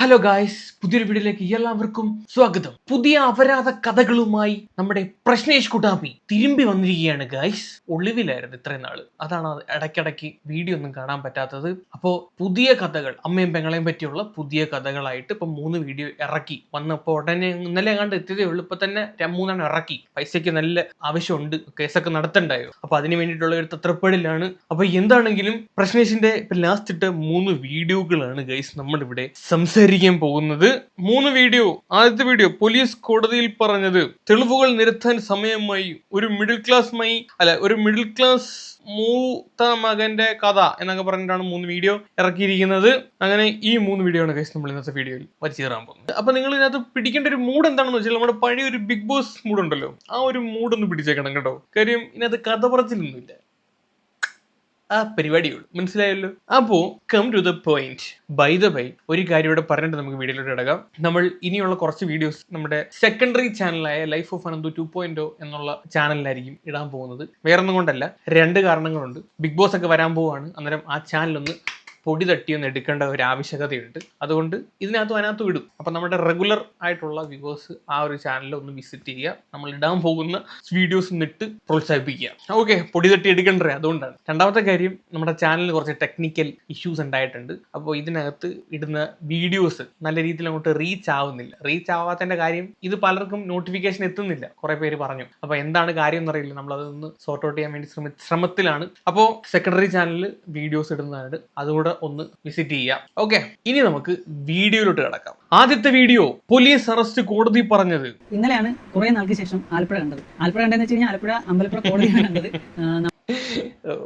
Hello guys പുതിയൊരു വീഡിയോയിലേക്ക് എല്ലാവർക്കും സ്വാഗതം. പുതിയ അപരാധ കഥകളുമായി നമ്മുടെ പ്രശ്നേഷ് കുട്ടാപ്പി തിരുമ്പി വന്നിരിക്കുകയാണ് ഗായ്സ് ഒളിവിലായിരുന്നു ഇത്രയും നാൾ. അതാണ് അത് ഇടയ്ക്കിടയ്ക്ക് വീഡിയോ ഒന്നും കാണാൻ പറ്റാത്തത്. അപ്പോൾ പുതിയ കഥകൾ അമ്മയും പെങ്ങളെയും പറ്റിയുള്ള പുതിയ കഥകളായിട്ട് ഇപ്പൊ മൂന്ന് വീഡിയോ ഇറക്കി. വന്നപ്പോൾ ഉടനെ ഇന്നലെ കണ്ട് എത്തിയതേ ഉള്ളൂ. ഇപ്പൊ തന്നെ മൂന്നെണ്ണം ഇറക്കി. പൈസയ്ക്ക് നല്ല ആവശ്യമുണ്ട്. കേസൊക്കെ നടത്തണ്ടായോ? അപ്പൊ അതിന് വേണ്ടിയിട്ടുള്ള ഒരു തത്രപ്പെടലാണ് അപ്പോൾ എന്താണെങ്കിലും പ്രശ്നേഷിന്റെ ലാസ്റ്റ് ഇട്ട മൂന്ന് വീഡിയോകളാണ് ഗൈസ് നമ്മളിവിടെ സംസാരിക്കാൻ പോകുന്നത്. മൂന്ന് വീഡിയോ ആദ്യത്തെ വീഡിയോ പോലീസ് കോടതിയിൽ പറഞ്ഞത് തെളിവുകൾ നിരത്താൻ സമയമായി ഒരു മിഡിൽ ക്ലാസ് മൈ അല്ല ഒരു മിഡിൽ ക്ലാസ് മൂത്ത മകന്റെ കഥ എന്നൊക്കെ പറഞ്ഞിട്ടാണ് മൂന്ന് വീഡിയോ ഇറക്കിയിരിക്കുന്നത്. അങ്ങനെ ഈ മൂന്ന് വീഡിയോ ആണ് കഴിച്ച് നമ്മൾ ഇന്നത്തെ വീഡിയോയിൽ വരച്ചു തരാൻ പോകുന്നത്. അപ്പൊ നിങ്ങൾ ഇതിനകത്ത് പിടിക്കേണ്ട ഒരു മൂഡ് എന്താണെന്ന് വെച്ചാൽ നമ്മുടെ പഴയ ഒരു ബിഗ് ബോസ് മൂഡ് ഉണ്ടല്ലോ. ആ ഒരു മൂഡ് ഒന്ന് പിടിച്ചേക്കണം കേട്ടോ. കാര്യം ഇതിനകത്ത് കഥ പറച്ചിലൊന്നുമില്ല. ആ പരിപാടിയുള്ളൂ. മനസ്സിലായല്ലോ? അപ്പോ come to the point by the by ഒരു കാര്യം ഇവിടെ പറഞ്ഞിട്ട് നമുക്ക് വീഡിയോയിലോട്ട് ഇടകാം. നമ്മൾ ഇനിയുള്ള കുറച്ച് വീഡിയോസ് നമ്മുടെ secondary ചാനലായ life of Ananthu two point എന്നുള്ള ചാനലിലായിരിക്കും ഇടാൻ പോകുന്നത്. വേറെ ഒന്നും കൊണ്ടല്ല രണ്ട് കാരണങ്ങളുണ്ട്. ബിഗ് ബോസ് ഒക്കെ വരാൻ പോവാണ് അന്നേരം ആ ചാനലൊന്ന് പൊടി തട്ടിയൊന്ന് എടുക്കേണ്ട ഒരു ആവശ്യകതയുണ്ട്. അതുകൊണ്ട് ഇതിനകത്തും അതിനകത്തും ഇടും. അപ്പം നമ്മുടെ റെഗുലർ ആയിട്ടുള്ള വ്യൂവേഴ്സ് ആ ഒരു ചാനൽ ഒന്ന് വിസിറ്റ് ചെയ്യുക. നമ്മൾ ഇടാൻ പോകുന്ന വീഡിയോസ് നിട്ട് പ്രോത്സാഹിപ്പിക്കുക. ഓക്കെ പൊടി തട്ടി എടുക്കണ്ടേ അതുകൊണ്ടാണ്. രണ്ടാമത്തെ കാര്യം നമ്മുടെ ചാനലിൽ കുറച്ച് ടെക്നിക്കൽ ഇഷ്യൂസ് ഉണ്ടായിട്ടുണ്ട്. അപ്പോൾ ഇതിനകത്ത് ഇടുന്ന വീഡിയോസ് നല്ല രീതിയിൽ അങ്ങോട്ട് റീച്ച് ആവുന്നില്ല. റീച്ച് ആവാത്തതിന്റെ കാര്യം ഇത് പലർക്കും നോട്ടിഫിക്കേഷൻ എത്തുന്നില്ല. കുറെ പേര് പറഞ്ഞു. അപ്പോൾ എന്താണ് കാര്യം എന്നറിയില്ല നമ്മൾ അതൊന്ന് സോർട്ട് ഔട്ട് ചെയ്യാൻ വേണ്ടി ശ്രമി ശ്രമത്തിലാണ്. അപ്പോൾ സെക്കൻഡറി ചാനലിൽ വീഡിയോസ് ഇടുന്നതാണ്. അതുകൂടെ ഒന്ന് വിസിറ്റ് ചെയ്യാം. ഓക്കെ ഇനി നമുക്ക് വീഡിയോയിലോട്ട് കിടക്കാം. ആദ്യത്തെ വീഡിയോ പോലീസ് അറസ്റ്റ് കോടതി പറഞ്ഞത്. ഇന്നലെയാണ് കുറെ നാൾക്ക് ശേഷം ആലപ്പുഴ കണ്ടത്. ആലപ്പുഴ കണ്ടെന്ന് വെച്ച് കഴിഞ്ഞാൽ ആലപ്പുഴ അമ്പലപ്പുഴ കോടതിയാണ് കണ്ടത്.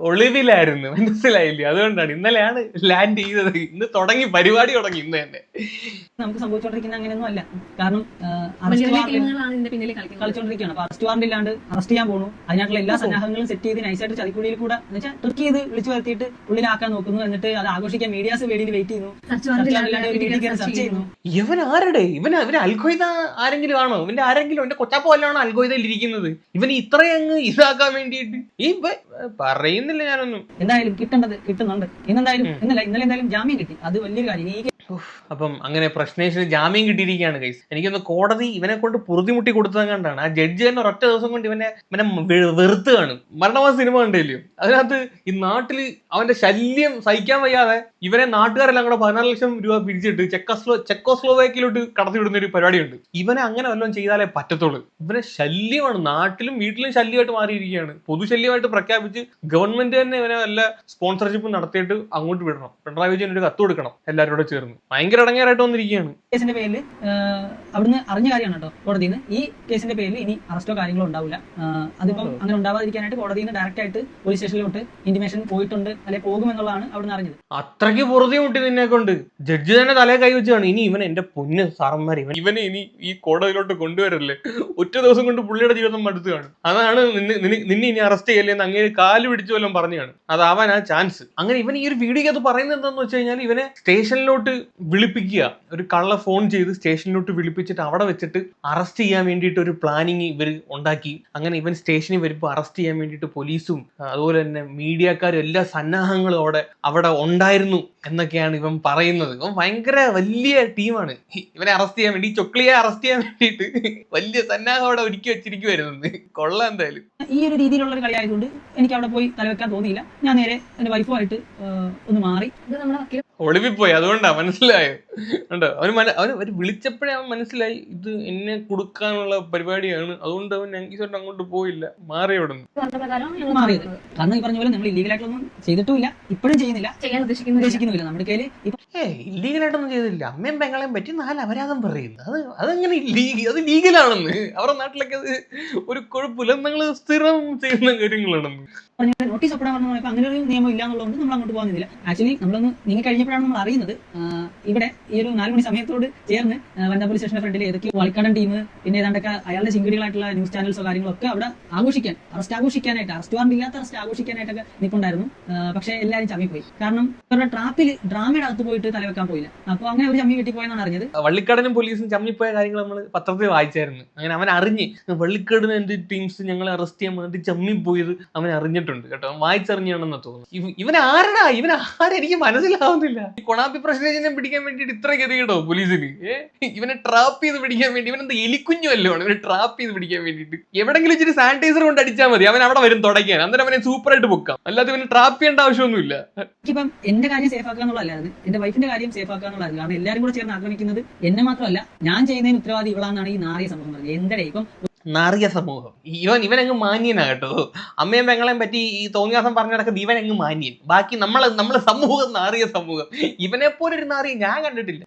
ഒളിവിലായിരുന്നു മനസ്സിലായില്ലേ? അതുകൊണ്ടാണ് ഇന്നലെയാണ് ലാൻഡ് ചെയ്തത്. ഇന്ന് തുടങ്ങി പരിപാടി തുടങ്ങി ഇന്ന് തന്നെ. നമുക്ക് സംഭവിച്ചുകൊണ്ടിരിക്കുന്ന അങ്ങനെയൊന്നും അല്ല. കാരണം കളിച്ചോണ്ടിരിക്കുകയാണ്. അപ്പൊ അറസ്റ്റ് വാറണ്ട് ഇല്ലാണ്ട് അറസ്റ്റ് ചെയ്യാൻ പോണു. അതിനായിട്ടുള്ള എല്ലാ സന്നാഹങ്ങളും സെറ്റ് ചെയ്ത് നൈസായിട്ട് ചതിക്കുഴിയിൽ കൂടെ എന്ന് വെച്ചാൽ ട്രിക്ക് ചെയ്ത് വിളിച്ചു വരുത്തിയിട്ട് ഉള്ളിലാക്കാൻ നോക്കുന്നു എന്നിട്ട് അത് ആഘോഷിക്കാൻ മീഡിയാസ് വേണ്ടി വെയിറ്റ് ചെയ്യുന്നു. സെർച്ച് വാറന്റ് ചെയ്യുന്നു. ഇവൻ ആരുടെ? ഇവൻ ഇവൻ അൽഗോയിത ആരെങ്കിലും ആണോ? ഇവന്റെ ആരെങ്കിലും എന്റെ കൊച്ചാപ്പ പോലാണോ അൽഖ്വയ്ദയിൽ ഇരിക്കുന്നത്? ഇവൻ ഇത്രയങ്ങ് ഇതാക്കാൻ വേണ്ടിയിട്ട്. ഈ പറയുന്നില്ല ഞാനൊന്നും. എന്തായാലും കിട്ടേണ്ടത് കിട്ടുന്നുണ്ട്. ഇന്നെന്തായാലും ഇന്നലെ ഇന്നലെ എന്തായാലും ജാമ്യം കിട്ടി. അത് വലിയൊരു കാര്യം. ഈ ഉഫ്. അപ്പം അങ്ങനെ പ്രശ്നേഷിന് ജാമ്യം കിട്ടിയിരിക്കുകയാണ് കൈസ് എനിക്കൊന്ന് കോടതി ഇവനെ കൊണ്ട് പൊറുതിമുട്ടി കൊടുത്തത് കണ്ടാണ്. ആ ജഡ്ജ് തന്നെ ഒരൊറ്റ ദിവസം കൊണ്ട് ഇവനെ ഇവനെ വെറുത്ത് കാണും മരണമാ സിനിമ കണ്ടില്ലയോ അതിനകത്ത് ഈ നാട്ടിൽ അവന്റെ ശല്യം സഹിക്കാൻ വയ്യാതെ ഇവനെ നാട്ടുകാരെല്ലാം കൂടെ പതിനാല് ലക്ഷം രൂപ പിരിച്ചിട്ട് ചെക്കസ്ലോ ചെക്കോസ്ലോവേക്കിലോട്ട് കടത്തിവിടുന്ന ഒരു പരിപാടിയുണ്ട്. ഇവനെ അങ്ങനെ വല്ലതും ചെയ്താലേ പറ്റത്തുള്ളൂ. ഇവനെ ശല്യമാണ്. നാട്ടിലും വീട്ടിലും ശല്യമായിട്ട് മാറിയിരിക്കുകയാണ്. പൊതുശല്യമായിട്ട് പ്രഖ്യാപിച്ച് ഗവൺമെന്റ് തന്നെ ഇവനെ വല്ല സ്പോൺസർഷിപ്പ് നടത്തിയിട്ട് അങ്ങോട്ട് വിടണം. പിണറായി വിജയൻ ഒരു കത്ത് കൊടുക്കണം എല്ലാവരോടും ചേർന്ന്. ഭയങ്കര ഇടങ്ങേറായിട്ട് വന്നിരിക്കുകയാണ്. കേസിന്റെ പേരിൽ അവിടുന്ന് അറിഞ്ഞ കാര്യമാണ് കേട്ടോ കോടതിയിൽ നിന്ന് ഈ കേസിന്റെ പേരിൽ ഇനി അറസ്റ്റോ കാര്യങ്ങളോ ഉണ്ടാവില്ല. അതിപ്പോ അങ്ങനെ ഉണ്ടാവാതിരിക്കാനായിട്ട് കോടതിയിൽ നിന്ന് ഡയറക്റ്റ് ആയിട്ട് പോലീസ് സ്റ്റേഷനിലോട്ട് ഇന്റിമേഷൻ പോയിട്ടുണ്ട് അല്ലെ പോകുമെന്നുള്ളതാണ് അവിടുന്ന് അറിഞ്ഞത്. അത്രയ്ക്ക് പൊറുതിമുട്ടി നിന്നെ കൊണ്ട്. ജഡ്ജി തന്നെ തലേ കൈ വെച്ചാണ്. ഇനി ഇവൻ എന്റെ പൊന്ന് സാറന്മാർ ഇവൻ ഇവനെ ഇനി ഈ കോടതിയിലോട്ട് കൊണ്ടുവരല്ലേ? ഒറ്റ ദിവസം കൊണ്ട് പുള്ളിയുടെ ജീവിതം മടുത്തുകയാണ് അതാണ് നിന്നെ ഇനി അറസ്റ്റ് ചെയ്യല്ലേ എന്ന് അങ്ങനെ കാൽ പിടിച്ചു വല്ലതും പറഞ്ഞാണ്. അതാവാൻ ആ ചാൻസ് അങ്ങനെ ഇവൻ ഈ ഒരു വീഡിയോ അത് പറയുന്നത് എന്താന്ന് വെച്ച് കഴിഞ്ഞാൽ ഇവനെ സ്റ്റേഷനിലോട്ട് വിളിപ്പിക്കുക. ഒരു കള്ള ഫോൺ ചെയ്ത് സ്റ്റേഷനിലോട്ട് വിളിപ്പിച്ചിട്ട് അവിടെ വെച്ചിട്ട് അറസ്റ്റ് ചെയ്യാൻ വേണ്ടിയിട്ട് ഒരു പ്ലാനിങ് ഇവർ ഉണ്ടാക്കി. അങ്ങനെ ഇവൻ സ്റ്റേഷനിൽ വരുമ്പോൾ അറസ്റ്റ് ചെയ്യാൻ വേണ്ടിയിട്ട് പോലീസും അതുപോലെ തന്നെ മീഡിയക്കാരും എല്ലാ സന്നാഹങ്ങളും അവിടെ അവിടെ ഉണ്ടായിരുന്നു. എന്നൊക്കെയാണ് ഇവൻ പറയുന്നത്. ഇവൻ ഭയങ്കര വലിയ ടീമാണ്. ഇവനെ അറസ്റ്റ് ചെയ്യാൻ വേണ്ടി ഈ ചൊക്ലിയെ അറസ്റ്റ് ചെയ്യാൻ വേണ്ടിയിട്ട് വലിയ സന്നാഹം അവിടെ ഒരുക്കി വെച്ചിരിക്കുവായിരുന്നു. കൊള്ളാം എന്തായാലും. ഈ ഒരു രീതിയിലുള്ള ഒരു കളിയായതുകൊണ്ട് എനിക്ക് അവിടെ പോയി തലവെക്കാൻ തോന്നിയില്ല. ഞാൻ നേരെ എന്റെ വൈഫുമായിട്ട് ഒന്ന് മാറി. ഒളിവിപ്പോയി. അതുകൊണ്ടാ മനസ്സിലായോ? ഉണ്ടോ അവന് മന അവന് അവർ വിളിച്ചപ്പോഴേ അവൻ മനസ്സിലായി ഇത് എന്നെ കൊടുക്കാനുള്ള പരിപാടിയാണ്. അതുകൊണ്ട് അവൻ ഞങ്ങൾ അങ്ങോട്ട് പോയില്ല. മാറി അവിടെ നിന്ന് മാറിയത്. കാരണം ഈ പറഞ്ഞ പോലെ നമ്മൾ ഇല്ലീഗലായിട്ടൊന്നും ചെയ്തിട്ടുമില്ല. ഇപ്പോഴും ചെയ്യുന്നില്ല. ചെയ്യാൻ ഉദ്ദേശിക്കുന്നില്ല. ഉദ്ദേശിക്കുന്നില്ല നമ്മുടെ കയ്യിൽ ഇല്ലീഗലായിട്ടൊന്നും ചെയ്തില്ല. അമ്മയും പെങ്ങളെയും പറ്റി നാല് അപരാധം പറയുന്നു. അത് അതെങ്ങനെ അത് ലീഗലാണെന്ന് അവരുടെ നാട്ടിലൊക്കെ അത് ഒരു കുഴപ്പമില്ല നിങ്ങൾ സ്ഥിരം ചെയ്യുന്ന കാര്യങ്ങളാണെന്ന്. നോട്ടീസ് ഒപ്പിടാൻ പറഞ്ഞു പോയപ്പോൾ അങ്ങനെ ഒരു നിയമം ഇല്ല എന്നുള്ളതുകൊണ്ട് നമ്മൾ അങ്ങോട്ട് പോകുന്നില്ല ആക്ച്വലി നമ്മളൊന്ന് നീങ്ങി കഴിഞ്ഞപ്പോഴാണ് നമ്മൾ അറിയുന്നത്. ഇവിടെ ഈ ഒരു നാല് മണി സമയത്തോട് ചേർന്ന് വനിതാ പോലീസ് സ്റ്റേഷന്റെ ഫ്രണ്ടിൽ ഏതൊക്കെയോ വളിക്കടൻ ടീം പിന്നെ ഏതാണ്ടൊക്കെ അയാളുടെ ചിങ്കിടികളായിട്ടുള്ള ന്യൂസ് ചാനൽസോ കാര്യങ്ങളൊക്കെ അവിടെ ആഘോഷിക്കാൻ അറസ്റ്റ് ആഘോഷിക്കാനായിട്ട് അറസ്റ്റ് വാറണ്ട് ഇല്ലാത്ത അറസ്റ്റ് ആഘോഷിക്കാനായിട്ടൊക്കെ നിൽപ്പുണ്ടായിരുന്നു പക്ഷേ എല്ലാവരും ചമ്മിപ്പോയി. പോയി കാരണം ഇവരുടെ ട്രാപ്പിൽ ഡ്രാമയുടെ അകത്ത് പോയിട്ട് തലവെക്കാൻ പോയില്ല. അപ്പൊ അങ്ങനെ ഒരു ചമ്മി കെട്ടിപ്പോയെന്നാണ് അറിഞ്ഞത്. വള്ളിക്കടനും പോലീസും ചമ്മിപ്പോയ കാര്യങ്ങൾ നമ്മൾ പത്രത്തിൽ വായിച്ചായിരുന്നു. അങ്ങനെ അവൻ അറിഞ്ഞ് വള്ളിക്കടന് എന്റെ ടീംസ് ഞങ്ങളെ അറസ്റ്റ് ചെയ്യാൻ വേണ്ടി ചമ്മി പോയത് അവൻ അറിഞ്ഞിട്ടുണ്ട് കേട്ടോ. വായിച്ചറിഞ്ഞാണെന്ന് തോന്നുന്നു ഇവൻ ആരടാ? ഇവൻ ആരെനിക്ക് മനസ്സിലാവുന്നില്ല. ഈ കൊണാപ്പി പ്രശ്നം പിടിക്കാൻ വേണ്ടിയിട്ട് ഇത്ര ഗതികേടോ പോലീസിന്? ഇവനെ ട്രാപ്പ് ചെയ്ത് പിടിക്കാൻ വേണ്ടി ഇവനെന്ത് എലിക്കുഞ്ഞു അല്ലോ ഇവനെ ട്രാപ്പ് ചെയ്ത് പിടിക്കാൻ വേണ്ടിയിട്ട്. എവിടെങ്കിലും ഇച്ചിരി സാനിറ്റൈസർ കൊണ്ട് അടിച്ചാൽ മതി. അവൻ അവിടെ വരും തുടയ്ക്കാൻ. അന്നേരം അവനെ സൂപ്പറായിട്ട് പൊക്കാം. അല്ലാതെ ഇവനെ ട്രാപ്പ് ചെയ്യേണ്ട ആവശ്യമൊന്നുമില്ല. എനിക്കിപ്പം എന്റെ കാര്യം സേഫ് ആക്കുക എന്നുള്ളതല്ലായിരുന്നു എന്റെ വൈഫിന്റെ കാര്യം സേഫ് ആക്കുക കാരണം എല്ലാരും കൂടെ ചേർന്ന് ആക്രമിക്കുന്നത് എന്നെ മാത്രമല്ല ഞാൻ ചെയ്യുന്നതിന് ഉത്തരവാദി ഇവളാണെന്നാണ് ഈ നാറിയ സംഭവം പറഞ്ഞത്. എന്തടേ ഇപ്പം നാറിയ സമൂഹം. ഇവൻ ഇവനങ്ങ് മാന്യനാ കേട്ടോ. അമ്മയും പെങ്ങളെയും പറ്റി ഈ തോന്നിയാസം പറഞ്ഞ ഇവൻ അങ്ങ് മാന്യൻ. ബാക്കി നമ്മൾ നമ്മൾ സമൂഹം നാറിയ സമൂഹം. ഇവനെ പോലെ ഒരു നാറിയ ഞാൻ കണ്ടിട്ടില്ല.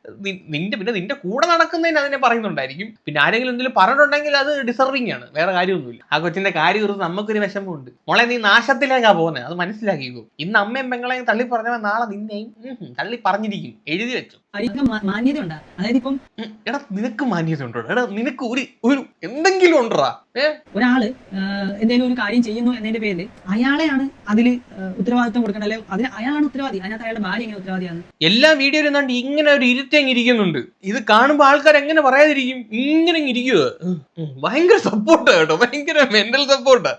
നിന്റെ പിന്നെ നിന്റെ കൂടെ നടക്കുന്നതിന് അതിനെ പറയുന്നുണ്ടായിരിക്കും. പിന്നെ ആരെങ്കിലും എന്തെങ്കിലും പറഞ്ഞിട്ടുണ്ടെങ്കിൽ അത് ഡിസർവിങ് ആണ്. വേറെ കാര്യമൊന്നുമില്ല. ആ കൊച്ചിന്റെ കാര്യം ഒരു നമുക്കൊരു വിഷമമുണ്ട്. മോളെ നീ നാശത്തിലേക്കാ പോകുന്നത് അത് മനസ്സിലാക്കിക്കോ. ഇന്ന് അമ്മയും പെങ്ങളെയും തള്ളി പറഞ്ഞവൻ നാളെ നിന്നെയും തള്ളി പറഞ്ഞിരിക്കും. എഴുതി വെച്ചു. മാന്യത ഉണ്ടാ. അതായത് ഇപ്പം എടാ നിനക്ക് മാന്യത ഉണ്ടോ? എടാ നിനക്ക് ഒരു ഒരു എന്തെങ്കിലും ഉണ്ടോടാ? ഒരാൾ എന്തെങ്കിലും ഒരു കാര്യം ചെയ്യുന്നു എന്നതിന്റെ പേരിൽ അയാളെയാണ് അതിൽ ഉത്തരവാദിത്വം കൊടുക്കേണ്ടത്. അല്ലെ അതിന് അയാളാണ് ഉത്തരവാദി. അതിനകത്ത് അയാളുടെ ഭാര്യ എങ്ങനെ ഉത്തരവാദിയാണ്? എല്ലാ വീഡിയോയിലും എന്താണ്ട് ഇങ്ങനെ ഒരു ഇരുത്തങ്ങ് ഇരിക്കുന്നുണ്ട്. ഇത് കാണുമ്പോൾ ആൾക്കാർ എങ്ങനെ പറയാതിരിക്കും? ഇങ്ങനെ ഇരിക്കുക. ഭയങ്കര സപ്പോർട്ടാ കേട്ടോ. ഭയങ്കര മെന്റൽ സപ്പോർട്ടാ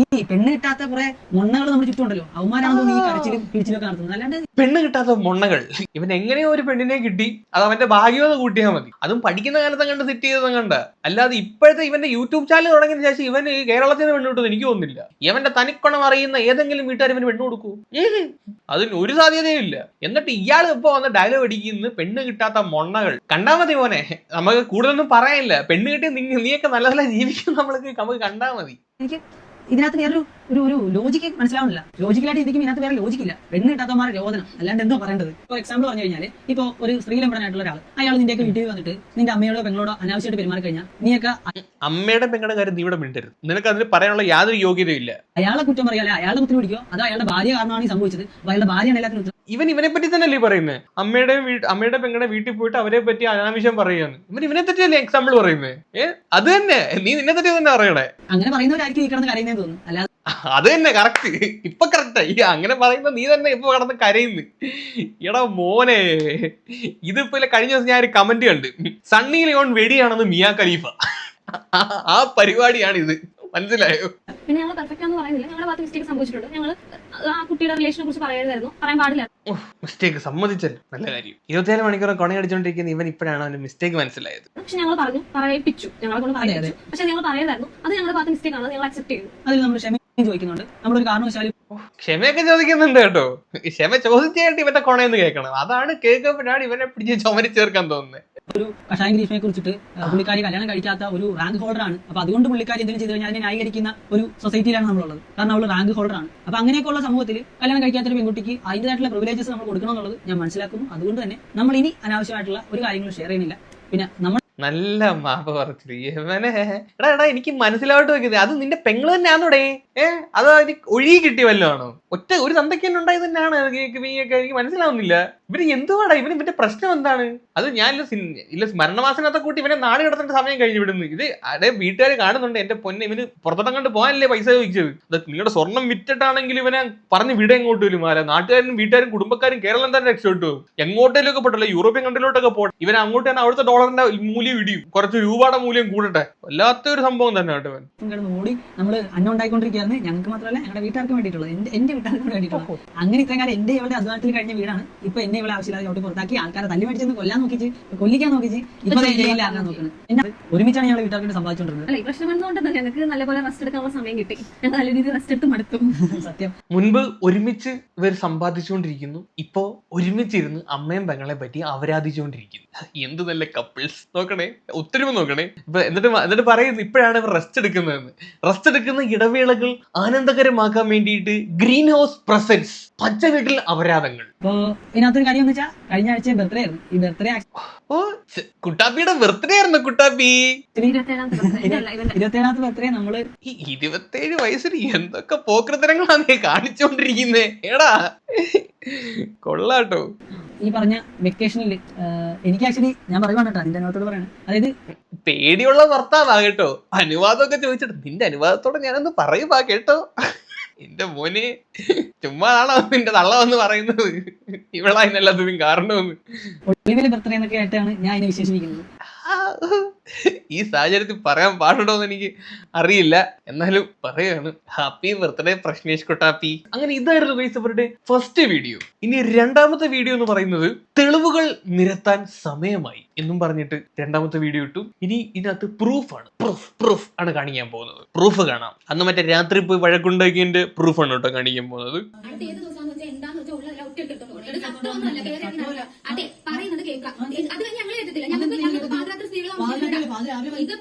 ഈ പെണ്ണ് കിട്ടാത്ത കുറെ മൊണ്ണകൾ നമ്മൾ ചുറ്റുണ്ടല്ലോ അവന്മാരാണെന്ന് ഈ കരച്ചിലും പിടിച്ചിലൊക്കെ നടത്തുന്നത്. അല്ലാണ്ട് പെണ്ണ് കിട്ടാത്ത മൊണ്ണകൾ. ഇവൻ എങ്ങനെയോ ഒരു പെണ്ണിനെ കിട്ടി. അത് അവന്റെ ഭാഗ്യമെന്ന് കൂട്ടിയാൽ മതി. അതും പഠിക്കുന്ന കാലത്ത് കണ്ട് സെറ്റ് ചെയ്തതും കണ്ട്. അല്ലാതെ ഇപ്പോഴത്തെ ഇവന്റെ യൂട്യൂബ് ചാനൽ തുടങ്ങിയതിന് ശേഷം ഇവന് കേരളത്തിൽ നിന്ന് പെണ്ണ് കിട്ടുന്നത് എനിക്ക് തോന്നുന്നില്ല. ഇവന്റെ തനിക്കുണം അറിയുന്ന ഏതെങ്കിലും വീട്ടുകാർ ഇവന് പെണ്ണ് കൊടുക്കൂ. അതിന് ഒരു സാധ്യതയും ഇല്ല. എന്നിട്ട് ഇയാൾ ഇപ്പൊ വന്ന് ഡയലോഗ് അടിക്കുന്ന പെണ്ണ് കിട്ടാത്ത മൊണ്ണകൾ. കണ്ടാ മതി മോനെ. നമുക്ക് കൂടുതലൊന്നും പറയാനില്ല. പെണ്ണ് കിട്ടി നീയൊക്കെ നല്ല നല്ല ജീവിക്കും. നമ്മൾക്ക് നമുക്ക് കണ്ടാ മതി. എനിക്ക് ഇതിനകത്ത് വേറൊരു ഒരു ഒരു ലോജിക്ക് മനസ്സിലാവുന്നില്ല. ലോജിക്കലായിട്ട് ഇതിക്കും ഇതിനകത്ത് വേറെ ലോജിക്കില്ല പെണ്ണ് കിട്ടാത്തമാരെ രോദനം. അല്ലാണ്ട് എന്തോ പറയേണ്ടത്? ഇപ്പോൾ എക്സാമ്പിൾ പറഞ്ഞു കഴിഞ്ഞാൽ ഇപ്പോൾ ഒരു സ്ത്രീലംബടനായിട്ടുള്ള ഒരാൾ അയാൾ നിന്റെയൊക്കെ വീട്ടിൽ വന്നിട്ട് നിന്റെ അമ്മയോടോ പെങ്ങളോടോ അനാവശ്യമായിട്ട് പെരുമാറി കഴിഞ്ഞാൽ നീയൊക്കെ അമ്മയുടെ പെങ്ങളുടെ കാര്യം നീ ഇവിടെ മിണ്ടരുത്. നിനക്ക് അതിന് പറയാനുള്ള യാതൊരു യോഗ്യതയില്ല അയാളെ കുറ്റം പറയാല്ലേ? അയാളുടെ കുറ്റം പിടിക്കോ? അതോ അയാളുടെ ഭാര്യ കാരണമാണ് ഈ സംഭവിച്ചത്? അയാളുടെ ഭാര്യയാണ് എല്ലാത്തിനും ഇവൻ ഇവനെ പറ്റി തന്നെയല്ലേ പറയുന്നത് അമ്മയുടെ അമ്മയുടെ പെങ്ങളുടെ വീട്ടിൽ പോയിട്ട് അവരെ പറ്റി അനാവശ്യം പറയുകയാണ്. ഇവൻ ഇവനെ പറ്റിയല്ലേ എക്സാമ്പിൾ പറയുന്നത് ഏഹ് അത് തന്നെ. നീ നിന്നെ പറ്റി തന്നെ പറയണേ. അങ്ങനെ പറയുന്നവരായിരിക്കും ഈ കിടന്ന് കരയുന്നതെന്ന് തോന്നുന്നു. അല്ലാതെ അത് തന്നെ കറക്റ്റ് ഇപ്പൊ കറക്റ്റ് ഈ അങ്ങനെ പറയുമ്പോ നീ തന്നെ ഇപ്പൊ കടന്ന് കരയുന്നു. എടാ മോനെ ഇതിപ്പോ കഴിഞ്ഞ ദിവസം ഞാൻ ഒരു കമന്റ് കണ്ട്. സണ്ണി ലിയോൺ വെടിയാണെന്ന് മിയാ ഖലീഫ. ആ- പരിപാടിയാണ് ഇത് മനസ്സിലായോ? പിന്നെ ഞങ്ങൾ പെർഫെക്റ്റ് ആണെന്ന് പറയുന്നില്ല. ഞങ്ങളുടെ ഭാഗത്ത് മിസ്റ്റേക്ക് സംഭവിച്ചിട്ടുണ്ട്. ഞങ്ങൾ ആ കുട്ടിയുടെ റിലേഷനെ കുറിച്ച് പറയരുതായിരുന്നു പറയാൻ പാടില്ല. മിസ്റ്റേക്ക് സമ്മതിച്ചല്ലോ. നല്ല കാര്യം. ഇരുപത്തിയേഴ് മണിക്കൂർ കൊണയടിച്ചോണ്ടിരിക്കുന്ന ഇവൻ ഇപ്പോഴാണ് അവന്റെ മിസ്റ്റേക്ക് മനസ്സിലായത്? പക്ഷെ ഞങ്ങൾ പറഞ്ഞു പറയിപ്പിച്ചു. ഞങ്ങളെ കൊണ്ട് പറയിപ്പിച്ചു. പക്ഷെ ഞങ്ങൾ പറയരുതായിരുന്നു അത് ഞങ്ങളുടെ ഭാഗത്ത് മിസ്റ്റേക്ക് ആണ്. ഞങ്ങൾ അക്സെപ്റ്റ് ചെയ്തു. അതിൽ നമ്മൾ ക്ഷമ ചോദിക്കുന്നുണ്ട് നമ്മളൊരു കാരണവശാലും ക്ഷമയൊക്കെ ചോദിക്കുന്നുണ്ട് കേട്ടോ. ക്ഷമ ചോദിച്ചായിട്ട് ഇവന്റെ കൊണയെന്ന് കേൾക്കണം. അതാണ് കേൾക്കുമ്പോഴാണ് ഇവനെ പിടിച്ച് ചുമരി ചേർക്കാൻ തോന്നുന്നത് ഒരു കഷായ ഗ്രീഷ്മയെ കുറിച്ചിട്ട് പുള്ളിക്കാരി കല്യാണം കഴിക്കാത്ത ഒരു റാങ്ക് ഹോൾഡർ ആണ്. അപ്പൊ അതുകൊണ്ട് പുള്ളിക്കാരി എന്തെങ്കിലും ചെയ്ത് കഴിഞ്ഞാൽ അതിനെ ന്യായീകരിക്കുന്ന ഒരു സൊസൈറ്റിയിലാണ് നമ്മളുള്ളത്. കാരണം അവൾ റാങ്ക് ഹോൾഡർ ആണ്. അപ്പൊ അങ്ങനെയൊക്കെയുള്ള സമൂഹത്തിൽ കല്യാണം കഴിക്കാത്ത ഒരു പെൺകുട്ടിക്ക് അതിന്റെതായിട്ടുള്ള പ്രിവിലേജസ് നമ്മൾ കൊടുക്കണം എന്നുള്ളത് ഞാൻ മനസ്സിലാക്കുന്നു. അതുകൊണ്ട് തന്നെ നമ്മൾ ഇനി അനാവശ്യമായിട്ടുള്ള ഒരു കാര്യങ്ങളും ഷെയർ ചെയ്യുന്നില്ല. പിന്നെ നമ്മൾ നല്ല മാപ്പ പറിച്ചിട്ട് ഇവനെ എടാ എടാ എനിക്ക് മനസ്സിലാവട്ട് വെക്കുന്നത് അത് നിന്റെ പെങ്ങൾ തന്നെയാണോടേ ഏ അത് ഒഴുകി കിട്ടിയ വല്ലതും ആണോ? ഒറ്റ ഒരു തന്തയ്ക്ക് തന്നെ ഉണ്ടായത് തന്നെയാണ്. അത് എനിക്ക് മനസ്സിലാവുന്നില്ല. ഇവന് എന്തുവാടാ? ഇവന് ഇവന്റെ പ്രശ്നം എന്താണ്? അത് ഞാൻ ഇല്ല മരണമാസനത്തെ കൂട്ടി ഇവനെ നാട് കിടത്തേണ്ട സമയം കഴിഞ്ഞു വിടുന്നു. ഇത് അതെ വീട്ടുകാർ കാണുന്നുണ്ട്. എന്റെ പൊന്നെ ഇവന് പുറത്തോട്ടം കണ്ട് പോകാനല്ലേ പൈസ ചോദിച്ചത്. നിങ്ങളുടെ സ്വർണം വിറ്റിട്ടാണെങ്കിൽ ഇവനെ പറഞ്ഞ് വിട എങ്ങോട്ട് വരും? ആരാ നാട്ടുകാരും വീട്ടുകാരും കുടുംബക്കാരും കേരളം തന്നെ രക്ഷപ്പെട്ടു. എങ്ങോട്ടേലൊക്കെ പോട്ടല്ലോ യൂറോപ്യൻ കൺട്രിയിലോട്ടൊക്കെ പോട്ടെ ഇവൻ അങ്ങോട്ട് തന്നെ അവിടുത്തെ ഡോളറിന്റെ മൂല്യം ഇടിയും കുറച്ച് രൂപയുടെ മൂല്യം കൂടട്ടെ. വല്ലാത്തൊരു സംഭവം തന്നെ കേട്ടോ ഇവൻ. ഓടി നമ്മൾ അന്നുണ്ടായിക്കൊണ്ടിരിക്കുകയാണ് ഞങ്ങൾക്ക് മാത്രമല്ല ഞങ്ങളുടെ വീട്ടുകാർക്ക് വേണ്ടിയിട്ടുള്ളത്. എന്റെ എന്റെ വീട്ടുകാർക്ക് വേണ്ടിയിട്ടുള്ളത്. അങ്ങനെ ഇത്രയും കാലം എന്റെ ഇവളുടെ അധ്വാനത്തിൽ കഴിഞ്ഞ വീടാണ്. ഇപ്പൊ എന്നെ ഇവിടെ ആവശ്യമില്ലാതെ ചോട്ടി പുറത്താക്കി ആൾക്കാരെ തല്ലി മേടിച്ചെന്ന് കൊല്ലാൻ നോക്കിച്ച് കൊല്ലിക്കാൻ നോക്കിച്ച് ഇപ്പൊ ദേ ജയിലിലാക്കാൻ നോക്കുന്നത് എന്നെ ഒരുമിച്ചാണ് ഞങ്ങൾ വീട്ടുകാർക്ക് വേണ്ടി അല്ല ഈ പ്രശ്നം വന്നുകൊണ്ട് ഞങ്ങൾക്ക് നല്ലപോലെ റെസ്റ്റ് എടുക്കാനുള്ള സമയം കിട്ടി. ഞങ്ങൾ നല്ല രീതിയിൽ റെസ്റ്റ് എടുത്ത് മടുത്തു. സത്യം. മുൻപ് ഒരുമിച്ച് ഇവർ സമ്പാദിച്ചുകൊണ്ടിരിക്കുന്നു. ഇപ്പോ ഒരുമിച്ചിരുന്ന് അമ്മയും പെങ്ങളെ പറ്റി അവരാധിച്ചുകൊണ്ടിരിക്കുന്നു. എന്ത് നല്ല കപ്പിൾസ് നോക്കണേ. ഒത്തൊരുമ നോക്കണേ. ഇപ്പൊ എന്നിട്ട് എന്നിട്ട് പറയുന്നു ഇപ്പോഴാണ് ഇവർ റെസ്റ്റ് എടുക്കുന്നതെന്ന്. റെസ്റ്റ് എടുക്കുന്ന ഇടവേളകൾ ആനന്ദകരമാക്കാൻ വേണ്ടിയിട്ട് ഗ്രീൻ ഹൗസ് പ്രസൻസ് പച്ച വീട്ടിൽ അപരാധങ്ങൾ. അപ്പൊ ഇതിനകത്തൊരു കാര്യം എന്ന് വെച്ചാൽ കഴിഞ്ഞ ആഴ്ച ബർത്ത്ഡേ ആയിരുന്നു. ഈ ബർത്ത്ഡേ ഓ കുട്ടാപ്പിയുടെ ബർത്ത്ഡേ ആയിരുന്നു കുട്ടാപ്പി. ഇരുപത്തേഴാമത്തെ ബർത്ത്ഡേ നമ്മൾ ഈ ഇരുപത്തേഴ് വയസ്സിൽ എന്തൊക്കെ പോക്രതരങ്ങളാണ് നീ കാണിച്ചോണ്ടിരിക്കുന്നേ? എടാ കൊള്ളാട്ടോ. ഈ പറഞ്ഞ വെക്കേഷനിൽ എനിക്ക് ആക്ച്വലി ഞാൻ പറയുവാണ് കേട്ടോ നിന്റെ അനുവാദത്തോട് പറയണേ. അതായത് പേടിയുള്ള ഭർത്താവാ കേട്ടോ. അനുവാദമൊക്കെ ചോദിച്ചിട്ട് നിന്റെ അനുവാദത്തോടെ ഞാനൊന്ന് പറയുവാ കേട്ടോ. എന്റെ മോനെ ചുമ്മാതാണോ നിന്റെ തള്ളവെന്ന് പറയുന്നത്? ഇവളാ ഇതിനെല്ലാത്തിനും കാരണമെന്ന്. ഒളിവിലെ ബർത്ത്ഡേ എന്നൊക്കെ ആയിട്ടാണ് ഞാൻ അതിനെ വിശേഷിപ്പിക്കുന്നത്. ഈ സാഹചര്യത്തിൽ പറയാൻ പാടുണ്ടോ എന്ന് എനിക്ക് അറിയില്ല എന്നാലും പറയാണ് ഹാപ്പി ബർത്ത്ഡേ പ്രശ്നേഷ് കൊട്ടാപ്പി അങ്ങനെ ഇതായിരുന്നു ഗൈസ് അവരുടെ ഫസ്റ്റ് വീഡിയോ ഇനി രണ്ടാമത്തെ വീഡിയോ എന്ന് പറയുന്നത് തെളിവുകൾ നിരത്താൻ സമയമായി എന്നും പറഞ്ഞിട്ട് രണ്ടാമത്തെ വീഡിയോ ഇട്ടു ഇനി ഇതിനകത്ത് പ്രൂഫാണ് പ്രൂഫ് പ്രൂഫ് ആണ് കാണിക്കാൻ പോകുന്നത് പ്രൂഫ് കാണാം അന്ന് മറ്റേ രാത്രി പോയി വഴക്കുണ്ടാക്കിയതിന്റെ പ്രൂഫ് ആണ് കേട്ടോ കാണിക്കാൻ പോകുന്നത് അതെ പറയുന്നത് ദിവസമാണെന്ന് ഇത്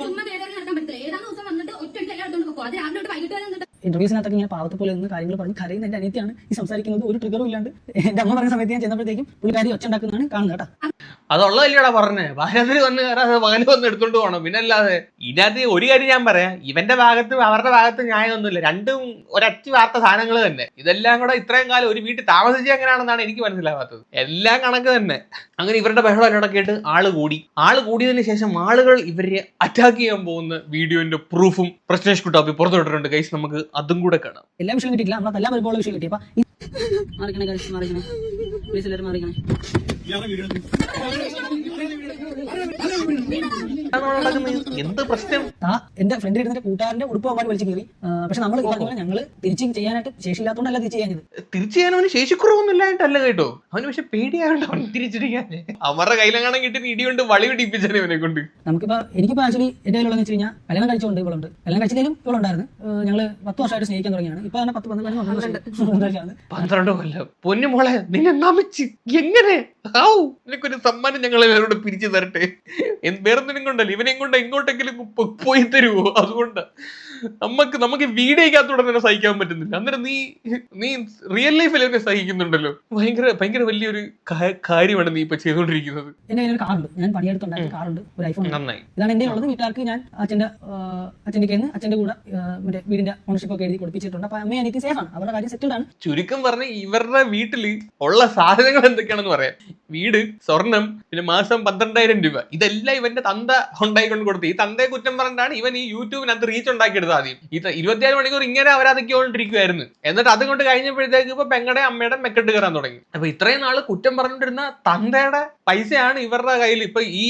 ചുമ്മാ നേരെ നടക്കാൻ പറ്റില്ല ഏതാണ്ട് ദിവസം വന്നിട്ട് ഒറ്റ എല്ലാം എടുത്തോണ്ട് പോകും അത് രാവിലെ വൈകിട്ട് വരെ ഇന്റർവ്യൂസിനകത്തൊക്കെ ഇങ്ങനെ പാവത്തെ പോലെ നിന്ന് കാര്യങ്ങൾ പറഞ്ഞ് കരയുന്ന എന്റെ അനിയത്തിയാണ് ഈ സംസാരിക്കുന്നത്. ഒരു ട്രിഗറും ഇല്ലാണ്ട്. എന്റെ അമ്മ പറഞ്ഞ സമയത്ത് ഞാൻ ചെന്നപ്പോഴത്തേക്കും പുള്ളിക്കാരി ഒച്ച ഉണ്ടാക്കുന്നതാണ് കാണുന്നത് കേട്ടോ. അതുള്ളതല്ലേടാ പറഞ്ഞേ. പാരാതിരി വന്ന് കയറാതെ പകൽ വന്ന് എടുത്തോണ്ട് പോകണം പിന്നെ അല്ലാതെ ഇതിനകത്ത് ഒരു കാര്യം ഞാൻ പറയാം. ഇവന്റെ ഭാഗത്ത് അവരുടെ ഭാഗത്ത് ന്യായമൊന്നുമില്ല. രണ്ടും ഒരറ്റ് വാർത്ത സാധനങ്ങൾ തന്നെ. ഇതെല്ലാം കൂടെ ഇത്രയും കാലം ഒരു വീട്ടിൽ താമസിച്ച് എങ്ങനെയാണെന്നാണ് എനിക്ക് മനസ്സിലാവാത്തത്. എല്ലാം കണക്ക് തന്നെ. അങ്ങനെ ഇവരുടെ ബഹളം എല്ലാം കേട്ട് ആൾ കൂടി. ആൾ കൂടിയതിനു ശേഷം ആളുകൾ ഇവരെ അറ്റാക്ക് ചെയ്യാൻ പോകുന്ന വീഡിയോന്റെ പ്രൂഫും പ്രശ്നേഷ് കുട്ടാപ്പി പുറത്തുവിട്ടിട്ടുണ്ട് കൈസ് നമുക്ക് അതും കൂടെ കാണാം. എല്ലാ വിഷയം കിട്ടിയില്ല നമ്മൾ എല്ലാം ഒരുപോലെ വിഷയം കിട്ടി. അപ്പൊ മാറിക്കണേ മാറിക്കണേ. പ്ലീസ് എല്ലാവരും മാറിക്കണേ? എന്ത് പ്രശ്നം? ആ എന്റെ ഫ്രണ്ട് ഇരുന്നിട്ട് കൂട്ടുകാരന്റെ ഉടുപ്പ് പോകാൻ വലിച്ചു കയറി. പക്ഷെ നമ്മൾ ഞങ്ങൾ തിരിച്ചു ചെയ്യാനായിട്ട് ശേഷിയില്ലാത്തോണ്ടല്ല തിരിച്ചു ചെയ്യാൻ തിരിച്ചു ചെയ്യാൻ അവന് ശേഷിക്കുറവൊന്നും ഇല്ലായിട്ടല്ല കേട്ടോ. അവന് പക്ഷെ പേടിയായോണ്ട് അവൻ തിരിച്ചിരിക്കാൻ അവരുടെ കയ്യിലെങ്ങാനും കിട്ടി ഇടിയുണ്ട് കൊണ്ട് വളി പിടിപ്പിച്ചാണ് ഇവനെ കൊണ്ട്. നമുക്കിപ്പോ എനിക്കിപ്പോ ആക്ച്വലി എന്റെ കയ്യിലുള്ള വെച്ച് കഴിഞ്ഞാൽ കല്യാണം കഴിച്ചുകൊണ്ട് ഇവളുണ്ട്. കല്യാണം കഴിച്ചതിലും ഇവളുണ്ടായിരുന്നു. ഞങ്ങൾ പത്ത് വർഷമായിട്ട് സ്നേഹിക്കാൻ തുടങ്ങിയാണ്. ഇപ്പൊ തന്നെ പത്ത് പന്ത്രണ്ട് പന്ത്രണ്ട്. കൊല്ലം. പൊന്നുമോളെ നിന്നെ നമിച്ച്. എങ്ങനെ? ഔ നിനക്കൊരു സമ്മാനം ഞങ്ങൾ പിരിച്ചു തരട്ടെ? വേറൊന്നിനും കൊണ്ടല്ല. ഇവനെയും കൊണ്ട് എങ്ങോട്ടെങ്കിലും പോയി തരുവോ? അതുകൊണ്ട്. നമുക്ക് നമുക്ക് വീഡിയോക്കകത്തൂടെ തന്നെ സഹിക്കാൻ പറ്റുന്നില്ല. അന്നേരം നീ നീ റിയൽ ലൈഫിൽ ഒക്കെ സഹിക്കുന്നുണ്ടല്ലോ. ഭയങ്കര ഭയങ്കര വലിയൊരു കാര്യമാണ് നീ ഇപ്പൊ ചെയ്തുകൊണ്ടിരിക്കുന്നത്. എന്റെ കയ്യിൽ ഒരു കാറുണ്ട് ഞാൻ പണിയെടുത്തുണ്ടാക്കിയ കാറുണ്ട് ഒരു ഐഫോൺ നന്നായി. ഇതാണ് എന്റെ ഉള്ളത്. വീട്ടുകാർക്ക് ഞാൻ അച്ഛന്റെ ആഹ് അച്ഛന്റെ കയ്യിൽ അച്ഛന്റെ കൂടെ മറ്റേ വീടിന്റെ ഓണർഷിപ്പ് ഒക്കെ എഴുതി കൊടുപ്പിച്ചിട്ടുണ്ട്. അപ്പൊ അമ്മയും എനിക്ക് സേഫ് ആണ്. അവരുടെ കാര്യം സെറ്റിൽഡ് ആണ്. ചുരുക്കം പറഞ്ഞ ഇവരുടെ വീട്ടിൽ ഉള്ള സാധനങ്ങൾ എന്തൊക്കെയാണെന്ന് പറയാം. വീട് സ്വർണം പിന്നെ മാസം പന്ത്രണ്ടായിരം രൂപ. ഇതെല്ലാം ഇവന്റെ തന്ത ഉണ്ടായിക്കൊണ്ട് കൊടുത്തു. ഈ തന്തയെ കുറ്റം പറഞ്ഞിട്ടാണ് ഇവൻ ഈ യൂട്യൂബിനകത്ത് റീച്ച് ഉണ്ടാക്കിയെടുത്തത് ആദ്യം ഈ ത- ഇരുപത്തിയാറ് മണിക്കൂർ ഇങ്ങനെ അവരാതൊക്കെയോണ്ടിരിക്കുവായിരുന്നു എന്നിട്ട് അതുകൊണ്ട് കഴിഞ്ഞപ്പോഴത്തേക്ക് ഇപ്പൊ പെങ്ങടെ അമ്മയുടെ മെക്കെട്ട് കയറാൻ തുടങ്ങി. അപ്പൊ ഇത്രയും നാൾ കുറ്റം പറഞ്ഞിട്ടിരുന്ന തന്തയുടെ പൈസയാണ് ഇവരുടെ കയ്യിൽ ഇപ്പൊ ഈ